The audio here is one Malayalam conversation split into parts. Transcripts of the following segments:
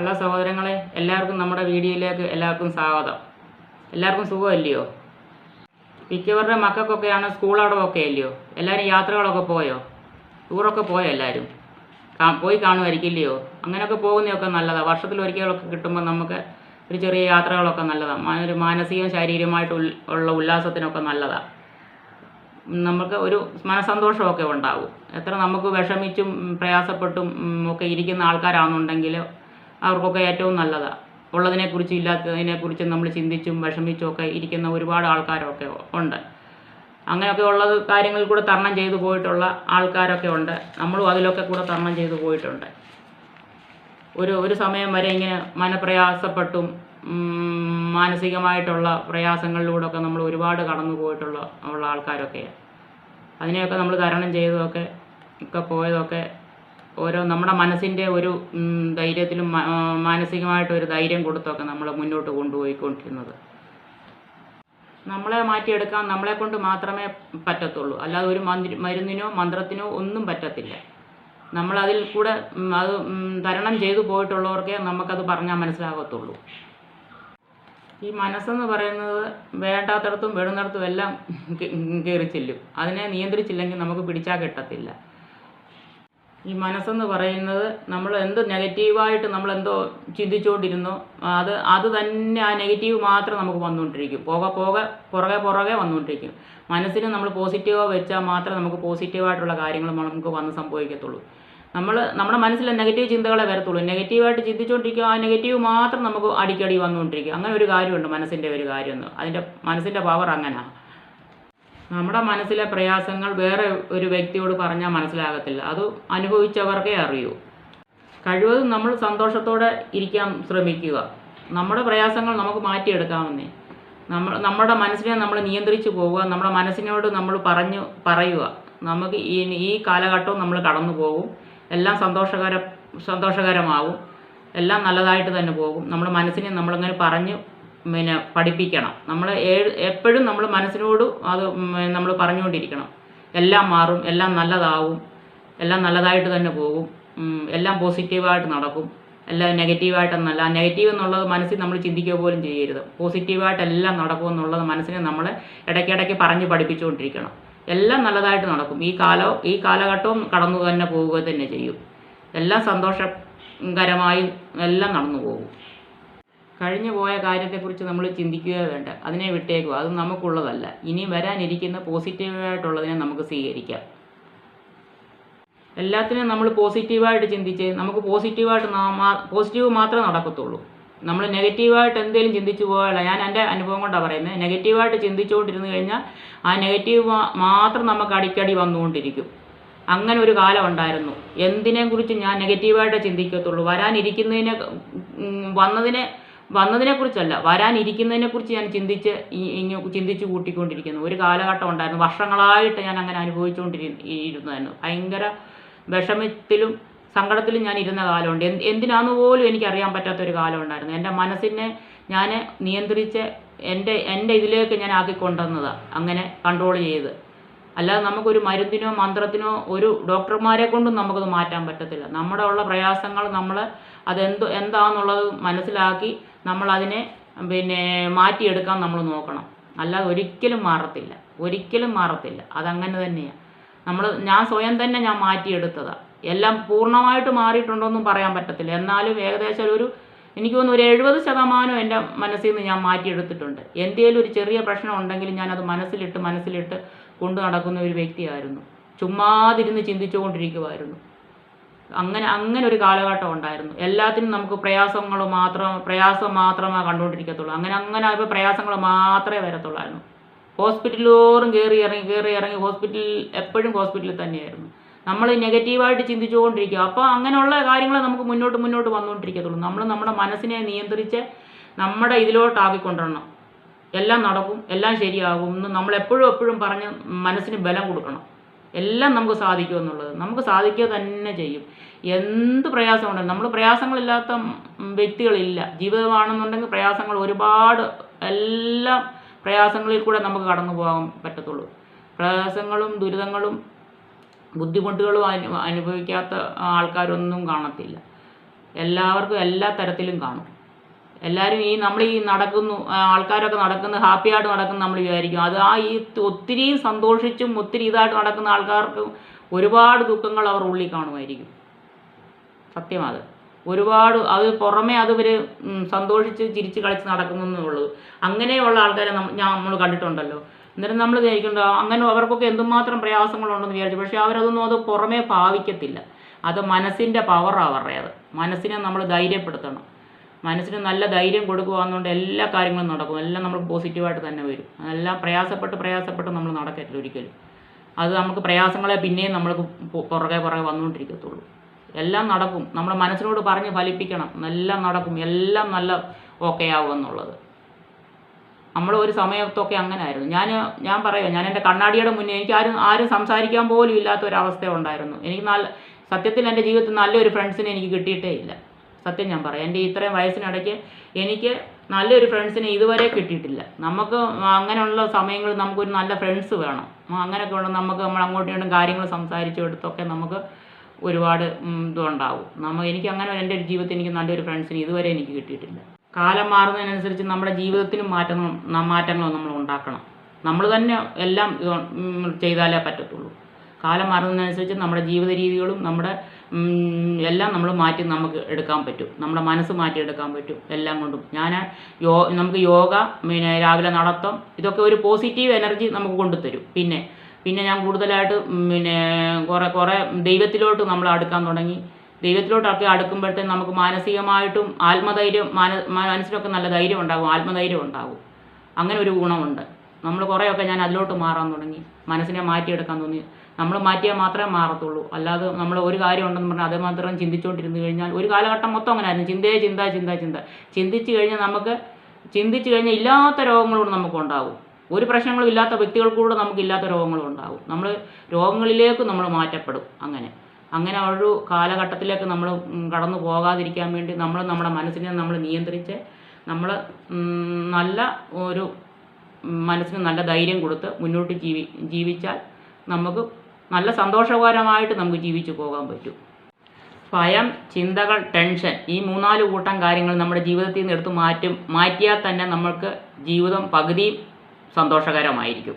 ഹലോ സഹോദരങ്ങളെ എല്ലാവർക്കും നമ്മുടെ വീഡിയോയിലേക്ക് എല്ലാവർക്കും സ്വാഗതം. എല്ലാവർക്കും സുഖമല്ലയോ? മിക്കവരുടെ മക്കൾക്കൊക്കെയാണ് സ്കൂൾ അടവൊക്കെ അല്ലയോ? എല്ലാവരും യാത്രകളൊക്കെ പോയോ? ടൂറൊക്കെ പോയോ എല്ലാവരും? പോയി കാണുമായിരിക്കില്ലയോ? അങ്ങനെയൊക്കെ പോകുന്നതൊക്കെ നല്ലതാണ് വർഷത്തിൽ ഒരിക്കലൊക്കെ കിട്ടുമ്പോൾ നമുക്ക് ഒരു ചെറിയ യാത്രകളൊക്കെ നല്ലതാണ് ഒരു മാനസികവും ശാരീരികമായിട്ട് ഉള്ള ഉല്ലാസത്തിനൊക്കെ നല്ലതാണ് നമുക്ക് ഒരു മനസന്തോഷമൊക്കെ ഉണ്ടാവും. എത്ര നമുക്ക് വിഷമിച്ചും പ്രയാസപ്പെട്ടും ഒക്കെ ഇരിക്കുന്ന ആൾക്കാരാണെന്നുണ്ടെങ്കിൽ അവർക്കൊക്കെ ഏറ്റവും നല്ലതാണ് ഉള്ളതിനെക്കുറിച്ചും ഇല്ലാത്തതിനെക്കുറിച്ചും നമ്മൾ ചിന്തിച്ചും വിഷമിച്ചും ഒക്കെ ഇരിക്കുന്ന ഒരുപാട് ആൾക്കാരൊക്കെ ഉണ്ട്. അങ്ങനെയൊക്കെ ഉള്ളത് കാര്യങ്ങളിൽ കൂടെ തരണം ചെയ്തു പോയിട്ടുള്ള ആൾക്കാരൊക്കെ ഉണ്ട്. നമ്മളും അതിലൊക്കെ കൂടെ തരണം ചെയ്തു പോയിട്ടുണ്ട്. ഒരു ഒരു സമയം വരെ ഇങ്ങനെ മനപ്രയാസപ്പെട്ടും മാനസികമായിട്ടുള്ള പ്രയാസങ്ങളിലൂടെ ഒക്കെ നമ്മൾ ഒരുപാട് കടന്നു പോയിട്ടുള്ള ഉള്ള ആൾക്കാരൊക്കെയാണ് അതിനെയൊക്കെ നമ്മൾ തരണം ചെയ്തതൊക്കെ ഒക്കെ പോയതൊക്കെ ഓരോ നമ്മുടെ മനസ്സിന്റെ ഒരു ധൈര്യത്തിലും മാനസികമായിട്ടൊരു ധൈര്യം കൊടുത്തൊക്കെ നമ്മൾ മുന്നോട്ട് കൊണ്ടുപോയിക്കൊണ്ടിരുന്നത്. നമ്മളെ മാറ്റിയെടുക്കാൻ നമ്മളെ കൊണ്ട് മാത്രമേ പറ്റത്തുള്ളൂ. അല്ലാതെ ഒരു മന്ത്രി മരുന്നിനോ മന്ത്രത്തിനോ ഒന്നും പറ്റത്തില്ല. നമ്മളതിൽ കൂടെ അത് തരണം ചെയ്തു പോയിട്ടുള്ളവർക്കേ നമുക്കത് പറഞ്ഞാൽ മനസ്സിലാകത്തുള്ളൂ. ഈ മനസ്സെന്ന് പറയുന്നത് വേണ്ടാത്തടത്തും വേണ്ടുന്നിടത്തും എല്ലാം കയറി ചെല്ലും അതിനെ നിയന്ത്രിച്ചില്ലെങ്കിൽ നമുക്ക് പിടിച്ചാൽ കിട്ടത്തില്ല. ഈ മനസ്സെന്ന് പറയുന്നത് നമ്മൾ എന്ത് നെഗറ്റീവായിട്ട് നമ്മൾ എന്തോ ചിന്തിച്ചുകൊണ്ടിരുന്നോ അത് അത് തന്നെ ആ നെഗറ്റീവ് മാത്രം നമുക്ക് വന്നുകൊണ്ടിരിക്കും. പോകെ പോകെ പുറകെ പുറകെ വന്നുകൊണ്ടിരിക്കും. മനസ്സിന് നമ്മൾ പോസിറ്റീവ് വെച്ചാൽ മാത്രമേ നമുക്ക് പോസിറ്റീവായിട്ടുള്ള കാര്യങ്ങൾ നമുക്ക് വന്ന് സംഭവിക്കത്തുള്ളൂ. നമ്മൾ നമ്മുടെ മനസ്സിൽ നെഗറ്റീവ് ചിന്തകളെ വരത്തുള്ളൂ. നെഗറ്റീവായിട്ട് ചിന്തിച്ചുകൊണ്ടിരിക്കുക ആ നെഗറ്റീവ് മാത്രം നമുക്ക് അടിക്കടി വന്നുകൊണ്ടിരിക്കും. അങ്ങനെ ഒരു കാര്യമുണ്ട് മനസ്സിന്റെ ഒരു കാര്യമെന്ന്. അതിന്റെ മനസ്സിന്റെ പവർ അങ്ങനെയാണ്. നമ്മുടെ മനസ്സിലെ പ്രയാസങ്ങൾ വേറെ ഒരു വ്യക്തിയോട് പറഞ്ഞാൽ മനസ്സിലാകത്തില്ല. അത് അനുഭവിച്ചവർക്കേ അറിയൂ. കഴിവതും നമ്മൾ സന്തോഷത്തോടെ ഇരിക്കാൻ ശ്രമിക്കുക. നമ്മുടെ പ്രയാസങ്ങൾ നമുക്ക് മാറ്റിയെടുക്കാമെന്നേ. നമ്മൾ നമ്മുടെ മനസ്സിനെ നമ്മൾ നിയന്ത്രിച്ചു പോവുക. നമ്മുടെ മനസ്സിനോട് നമ്മൾ പറഞ്ഞു പറയുക. നമുക്ക് ഈ ഈ കാലഘട്ടവും നമ്മൾ കടന്നു പോകും. എല്ലാം സന്തോഷകര സന്തോഷകരമാവും. എല്ലാം നല്ലതായിട്ട് തന്നെ പോകും. നമ്മുടെ മനസ്സിനെ നമ്മളിങ്ങനെ പറഞ്ഞു പിന്നെ പഠിപ്പിക്കണം. നമ്മൾ എപ്പോഴും നമ്മൾ മനസ്സിനോട് അത് നമ്മൾ പറഞ്ഞുകൊണ്ടിരിക്കണം. എല്ലാം മാറും എല്ലാം നല്ലതാവും എല്ലാം നല്ലതായിട്ട് തന്നെ പോകും. എല്ലാം പോസിറ്റീവായിട്ട് നടക്കും. എല്ലാം നെഗറ്റീവായിട്ടൊന്നല്ല നെഗറ്റീവ് എന്നുള്ളത് മനസ്സിൽ നമ്മൾ ചിന്തിക്കുക പോലും ചെയ്യരുത്. പോസിറ്റീവായിട്ട് എല്ലാം നടക്കും എന്നുള്ളത് മനസ്സിനെ നമ്മൾ ഇടയ്ക്കിടയ്ക്ക് പറഞ്ഞ് പഠിപ്പിച്ചുകൊണ്ടിരിക്കണം. എല്ലാം നല്ലതായിട്ട് നടക്കും. ഈ കാലം ഈ കാലഘട്ടവും കടന്നു തന്നെ പോവുക തന്നെ ചെയ്യും. എല്ലാം സന്തോഷകരമായും എല്ലാം നടന്നു പോകും. കഴിഞ്ഞു പോയ കാര്യത്തെക്കുറിച്ച് നമ്മൾ ചിന്തിക്കുകയോ വേണ്ട. അതിനെ വിട്ടേക്കുക. അത് നമുക്കുള്ളതല്ല. ഇനി വരാനിരിക്കുന്ന പോസിറ്റീവായിട്ടുള്ളതിനെ നമുക്ക് സ്വീകരിക്കാം. എല്ലാത്തിനും നമ്മൾ പോസിറ്റീവായിട്ട് ചിന്തിച്ച് നമുക്ക് പോസിറ്റീവായിട്ട് പോസിറ്റീവ് മാത്രമേ നടക്കത്തുള്ളൂ. നമ്മൾ നെഗറ്റീവായിട്ട് എന്തെങ്കിലും ചിന്തിച്ചു പോയാൽ ഞാൻ എന്റെ അനുഭവം കൊണ്ടാണ് പറയുന്നത്. നെഗറ്റീവായിട്ട് ചിന്തിച്ചുകൊണ്ടിരുന്നു കഴിഞ്ഞാൽ ആ നെഗറ്റീവ് മാത്രം നമുക്ക് അടിക്കടി വന്നുകൊണ്ടിരിക്കും. അങ്ങനെ ഒരു കാലം ഉണ്ടായിരുന്നു. എന്തിനെ കുറിച്ച് ഞാൻ നെഗറ്റീവായിട്ട് ചിന്തിക്കത്തുള്ളൂ? വരാനിരിക്കുന്നതിനെ വന്നതിനെ വന്നതിനെ കുറിച്ചല്ല വരാനിരിക്കുന്നതിനെ കുറിച്ച് ഞാൻ ചിന്തിച്ച് ചിന്തിച്ച് കൂട്ടിക്കൊണ്ടിരിക്കുന്നു. ഒരു കാലഘട്ടം ഉണ്ടായിരുന്നു. വർഷങ്ങളായിട്ട് ഞാൻ അങ്ങനെ അനുഭവിച്ചുകൊണ്ടിരുന്നതായിരുന്നു ഭയങ്കര വിഷമത്തിലും സങ്കടത്തിലും ഞാൻ ഇരുന്ന കാലമുണ്ട്. എന്ത് എന്തിനാന്ന് പോലും എനിക്കറിയാൻ പറ്റാത്തൊരു കാലം ഉണ്ടായിരുന്നു. എന്റെ മനസ്സിനെ ഞാൻ നിയന്ത്രിച്ച് എന്റെ എന്റെ ഇതിലേക്ക് ഞാൻ ആക്കിക്കൊണ്ടുവന്നതാണ് അങ്ങനെ കൺട്രോൾ ചെയ്ത്. അല്ലാതെ നമുക്കൊരു മരുന്നിനോ മന്ത്രത്തിനോ ഒരു ഡോക്ടർമാരെ കൊണ്ടും നമുക്കത് മാറ്റാൻ പറ്റത്തില്ല. നമ്മുടെ ഉള്ള പ്രയാസങ്ങൾ നമ്മൾ അതെന്ത് എന്താണെന്നുള്ളത് മനസ്സിലാക്കി നമ്മളതിനെ പിന്നെ മാറ്റിയെടുക്കാൻ നമ്മൾ നോക്കണം. അല്ലാതെ ഒരിക്കലും മാറത്തില്ല. ഒരിക്കലും മാറത്തില്ല. അതങ്ങനെ തന്നെയാണ് നമ്മൾ ഞാൻ സ്വയം തന്നെ ഞാൻ മാറ്റിയെടുത്തതാണ് എല്ലാം പൂർണമായിട്ട് മാറിയിട്ടുണ്ടോയെന്നും പറയാൻ പറ്റത്തില്ല. എന്നാലും ഏകദേശം ഒരു എനിക്ക് തോന്നുന്നു ഒരു എഴുപത് ശതമാനം എന്റെ മനസ്സിൽ നിന്ന് ഞാൻ മാറ്റിയെടുത്തിട്ടുണ്ട്. എന്തെങ്കിലും ഒരു ചെറിയ പ്രശ്നം ഉണ്ടെങ്കിൽ ഞാനത് മനസ്സിലിട്ട് മനസ്സിലിട്ട് കൊണ്ടു നടക്കുന്ന ഒരു വ്യക്തിയായിരുന്നു. ചുമ്മാതിരുന്ന് ചിന്തിച്ചുകൊണ്ടിരിക്കുമായിരുന്നു അങ്ങനെ അങ്ങനെ ഒരു കാലഘട്ടം ഉണ്ടായിരുന്നു. എല്ലാത്തിനും നമുക്ക് പ്രയാസങ്ങൾ മാത്രം പ്രയാസം മാത്രമേ കണ്ടുകൊണ്ടിരിക്കത്തുള്ളൂ. അങ്ങനെ അങ്ങനെ ആയപ്പോൾ പ്രയാസങ്ങൾ മാത്രമേ വരത്തുള്ളായിരുന്നു. ഹോസ്പിറ്റലോറും കയറി ഇറങ്ങി കയറി ഇറങ്ങി ഹോസ്പിറ്റലിൽ എപ്പോഴും ഹോസ്പിറ്റലിൽ തന്നെയായിരുന്നു. നമ്മൾ നെഗറ്റീവായിട്ട് ചിന്തിച്ചുകൊണ്ടിരിക്കുക അപ്പോൾ അങ്ങനെയുള്ള കാര്യങ്ങൾ നമുക്ക് മുന്നോട്ട് മുന്നോട്ട് വന്നുകൊണ്ടിരിക്കത്തുള്ളൂ. നമ്മൾ നമ്മുടെ മനസ്സിനെ നിയന്ത്രിച്ച് നമ്മുടെ ഇതിലോട്ടാക്കിക്കൊണ്ടിരണം എല്ലാം നടക്കും എല്ലാം ശരിയാകും എന്ന് നമ്മൾ എപ്പോഴും എപ്പോഴും പറഞ്ഞ് മനസ്സിന് ബലം കൊടുക്കണം. എല്ലാം നമുക്ക് സാധിക്കും എന്നുള്ളത്. നമുക്ക് സാധിക്കുക തന്നെ ചെയ്യും. എന്ത് പ്രയാസമുണ്ട് നമ്മൾ പ്രയാസങ്ങളില്ലാത്ത വ്യക്തികളില്ല. ജീവിതമാണെന്നുണ്ടെങ്കിൽ പ്രയാസങ്ങൾ ഒരുപാട് എല്ലാം പ്രയാസങ്ങളിൽ കൂടെ നമുക്ക് കടന്നു പോകാൻ പറ്റത്തുള്ളൂ. പ്രയാസങ്ങളും ദുരിതങ്ങളും ബുദ്ധിമുട്ടുകളും അനു അനുഭവിക്കാത്ത ആൾക്കാരൊന്നും കാണത്തില്ല. എല്ലാവർക്കും എല്ലാ തരത്തിലും കാണും. എല്ലാവരും ഈ നമ്മൾ ഈ നടക്കുന്നു ആൾക്കാരൊക്കെ നടക്കുന്ന ഹാപ്പി ആയിട്ട് നടക്കുന്ന നമ്മൾ വിചാരിക്കും. അത് ആ ഈ ഒത്തിരി സന്തോഷിച്ചും ഒത്തിരി ഇതായിട്ട് നടക്കുന്ന ആൾക്കാർക്ക് ഒരുപാട് ദുഃഖങ്ങൾ അവർ ഉള്ളിൽ കാണുമായിരിക്കും. സത്യമാത് ഒരുപാട് അത് പുറമേ അത് ഇവർ സന്തോഷിച്ച് ചിരിച്ച് കളിച്ച് നടക്കുന്നു എന്നുള്ളത് അങ്ങനെയുള്ള ആൾക്കാരെ നമ്മൾ കണ്ടിട്ടുണ്ടല്ലോ. എന്നിരുന്ന നമ്മൾ വിചാരിക്കണ്ട അങ്ങനെ അവർക്കൊക്കെ എന്തുമാത്രം പ്രയാസങ്ങളുണ്ടെന്ന് വിചാരിച്ചു. പക്ഷേ അവരതൊന്നും അത് പുറമേ ഭാവിക്കത്തില്ല. അത് മനസ്സിന്റെ പവറാണ് അവരുടെ അത് മനസ്സിനെ നമ്മൾ ധൈര്യപ്പെടുത്തണം. മനസ്സിന് നല്ല ധൈര്യം കൊടുക്കുകയെന്നുകൊണ്ട് എല്ലാ കാര്യങ്ങളും നടക്കും. എല്ലാം നമ്മൾ പോസിറ്റീവായിട്ട് തന്നെ വരും. അതെല്ലാം പ്രയാസപ്പെട്ട് പ്രയാസപ്പെട്ട് നമ്മൾ നടക്കരുത് ഒരിക്കലും. അത് നമുക്ക് പ്രയാസങ്ങളെ പിന്നെയും നമ്മൾക്ക് പുറകെ പുറകെ വന്നുകൊണ്ടിരിക്കത്തുള്ളൂ. എല്ലാം നടക്കും. നമ്മുടെ മനസ്സിനോട് പറഞ്ഞ് ഫലിപ്പിക്കണം. എല്ലാം നടക്കും. എല്ലാം നല്ല ഓക്കെ ആവും എന്നുള്ളത്. നമ്മൾ ഒരു സമയത്തൊക്കെ അങ്ങനെ ആയിരുന്നു ഞാൻ ഞാൻ പറയാം. ഞാൻ എന്റെ കണ്ണാടിയുടെ മുന്നേ എനിക്ക് ആരും ആരും സംസാരിക്കാൻ പോലും ഇല്ലാത്ത ഒരവസ്ഥ ഉണ്ടായിരുന്നു. എനിക്ക് നല്ല സത്യത്തിൽ എന്റെ ജീവിതത്തിൽ നല്ലൊരു ഫ്രണ്ട്സിനെ എനിക്ക് കിട്ടിയിട്ടേ ഇല്ല. സത്യം ഞാൻ പറയാം. എന്റെ ഇത്രയും വയസ്സിനിടയ്ക്ക് എനിക്ക് നല്ലൊരു ഫ്രണ്ട്സിനെ ഇതുവരെ കിട്ടിയിട്ടില്ല. നമുക്ക് അങ്ങനെയുള്ള സമയങ്ങളിൽ നമുക്കൊരു നല്ല ഫ്രണ്ട്സ് വേണം. അങ്ങനെയൊക്കെ വേണം നമുക്ക് നമ്മൾ അങ്ങോട്ടും ഇങ്ങോട്ടും കാര്യങ്ങൾ സംസാരിച്ചു എടുത്തൊക്കെ നമുക്ക് ഒരുപാട് ഇതുണ്ടാവും. നമ്മൾ എനിക്ക് അങ്ങനെ എന്റെ ഒരു ജീവിതത്തിൽ എനിക്ക് നല്ലൊരു ഫ്രണ്ട്സിനെ ഇതുവരെ എനിക്ക് കിട്ടിയിട്ടില്ല. കാലം മാറുന്നതിനനുസരിച്ച് നമ്മുടെ ജീവിതത്തിനും മാറ്റങ്ങളും മാറ്റങ്ങൾ നമ്മൾ ഉണ്ടാക്കണം. നമ്മൾ തന്നെ എല്ലാം ഇത് ചെയ്താലേ പറ്റത്തുള്ളൂ. കാലം മാറുന്നതിനനുസരിച്ച് നമ്മുടെ ജീവിത രീതികളും നമ്മുടെ എല്ലാം നമ്മൾ മാറ്റി നമുക്ക് എടുക്കാൻ പറ്റും. നമ്മുടെ മനസ്സ് മാറ്റിയെടുക്കാൻ പറ്റും എല്ലാം കൊണ്ടും. ഞാൻ യോ നമുക്ക് യോഗ പിന്നെ രാവിലെ നടത്തം ഇതൊക്കെ ഒരു പോസിറ്റീവ് എനർജി നമുക്ക് കൊണ്ടുതരും. പിന്നെ പിന്നെ ഞാൻ കൂടുതലായിട്ട് പിന്നെ കുറേ കുറേ ദൈവത്തിലോട്ട് നമ്മൾ അടുക്കാൻ തുടങ്ങി. ദൈവത്തിലോട്ടൊക്കെ അടുക്കുമ്പോഴത്തേക്കും നമുക്ക് മാനസികമായിട്ടും ആത്മധൈര്യം മാന മനസ്സിലൊക്കെ നല്ല ധൈര്യം ഉണ്ടാകും ആത്മധൈര്യം ഉണ്ടാകും. അങ്ങനെ ഒരു ഗുണമുണ്ട്. നമ്മൾ കുറേയൊക്കെ ഞാൻ അതിലോട്ട് മാറാൻ തുടങ്ങി. മനസ്സിനെ മാറ്റിയെടുക്കാൻ തോന്നി. നമ്മൾ മാറ്റിയാൽ മാത്രമേ മാറത്തുള്ളൂ. അല്ലാതെ നമ്മൾ ഒരു കാര്യം ഉണ്ടെന്ന് പറഞ്ഞാൽ അത് മാത്രം കഴിഞ്ഞാൽ ഒരു കാലഘട്ടം മൊത്തം അങ്ങനെ ആയിരുന്നു. ചിന്തയെ ചിന്ത ചിന്ത ചിന്ത. ചിന്തിച്ചു കഴിഞ്ഞാൽ നമുക്ക് ചിന്തിച്ചു കഴിഞ്ഞാൽ ഇല്ലാത്ത രോഗങ്ങളോട് നമുക്ക് ഉണ്ടാവും. ഒരു പ്രശ്നങ്ങളും ഇല്ലാത്ത വ്യക്തികൾക്കൂടെ നമുക്ക് ഇല്ലാത്ത രോഗങ്ങളും ഉണ്ടാവും. നമ്മൾ രോഗങ്ങളിലേക്ക് നമ്മൾ മാറ്റപ്പെടും അങ്ങനെ. അങ്ങനെ ഒരു കാലഘട്ടത്തിലേക്ക് നമ്മൾ കടന്നു പോകാതിരിക്കാൻ വേണ്ടി നമ്മൾ നമ്മുടെ മനസ്സിനെ നമ്മൾ നിയന്ത്രിച്ച് നമ്മൾ നല്ല ഒരു മനസ്സിന് നല്ല ധൈര്യം കൊടുത്ത് മുന്നോട്ട് ജീവി ജീവിച്ചാൽ നമുക്ക് നല്ല സന്തോഷകരമായിട്ട് നമുക്ക് ജീവിച്ചു പോകാൻ പറ്റും. ഭയം ചിന്തകൾ ടെൻഷൻ ഈ മൂന്നാൽ കൂട്ടം കാര്യങ്ങൾ നമ്മുടെ ജീവിതത്തിൽ നിന്ന് എടുത്ത് മാറ്റും മാറ്റിയാൽ തന്നെ നമ്മൾക്ക് ജീവിതം പകുതിയും സന്തോഷകരമായിരിക്കും.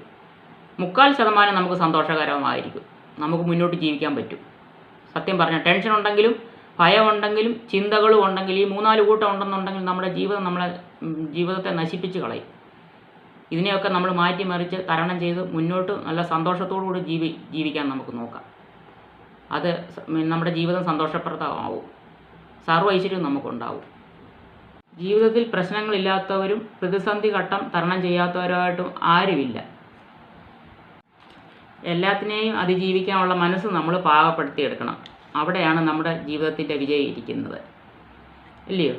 മുക്കാൽ ശതമാനം നമുക്ക് സന്തോഷകരമായിരിക്കും. നമുക്ക് മുന്നോട്ട് ജീവിക്കാൻ പറ്റും. സത്യം പറഞ്ഞാൽ ടെൻഷൻ ഉണ്ടെങ്കിലും ഭയമുണ്ടെങ്കിലും ചിന്തകളും ഉണ്ടെങ്കിൽ ഈ മൂന്നാൽ കൂട്ടം ഉണ്ടെന്നുണ്ടെങ്കിൽ നമ്മുടെ ജീവിതം നമ്മളെ ജീവിതത്തെ നശിപ്പിച്ച് കളയും. ഇതിനെയൊക്കെ നമ്മൾ മാറ്റിമറിച്ച് തരണം ചെയ്ത് മുന്നോട്ട് നല്ല സന്തോഷത്തോടു കൂടി ജീവി ജീവിക്കാൻ നമുക്ക് നോക്കാം. അത് നമ്മുടെ ജീവിതം സന്തോഷപ്രദമാവും. സർവ ഐശ്വര്യവും നമുക്കുണ്ടാവും. ജീവിതത്തിൽ പ്രശ്നങ്ങളില്ലാത്തവരും പ്രതിസന്ധി ഘട്ടം തരണം ചെയ്യാത്തവരായിട്ടും ആരുമില്ല. എല്ലാത്തിനെയും അതിജീവിക്കാനുള്ള മനസ്സ് നമ്മൾ പാകപ്പെടുത്തിയെടുക്കണം. അവിടെയാണ് നമ്മുടെ ജീവിതത്തിന്റെ വിജയം ഇരിക്കുന്നത്. ഇല്ലയോ?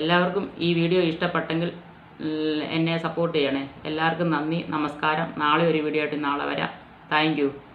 എല്ലാവർക്കും ഈ വീഡിയോ ഇഷ്ടപ്പെട്ടെങ്കിൽ എന്നെ സപ്പോർട്ട് ചെയ്യണേ. എല്ലാവർക്കും നന്ദി നമസ്കാരം. നാളെ ഒരു വീഡിയോ ആയിട്ട് നാളെ വരാം. താങ്ക്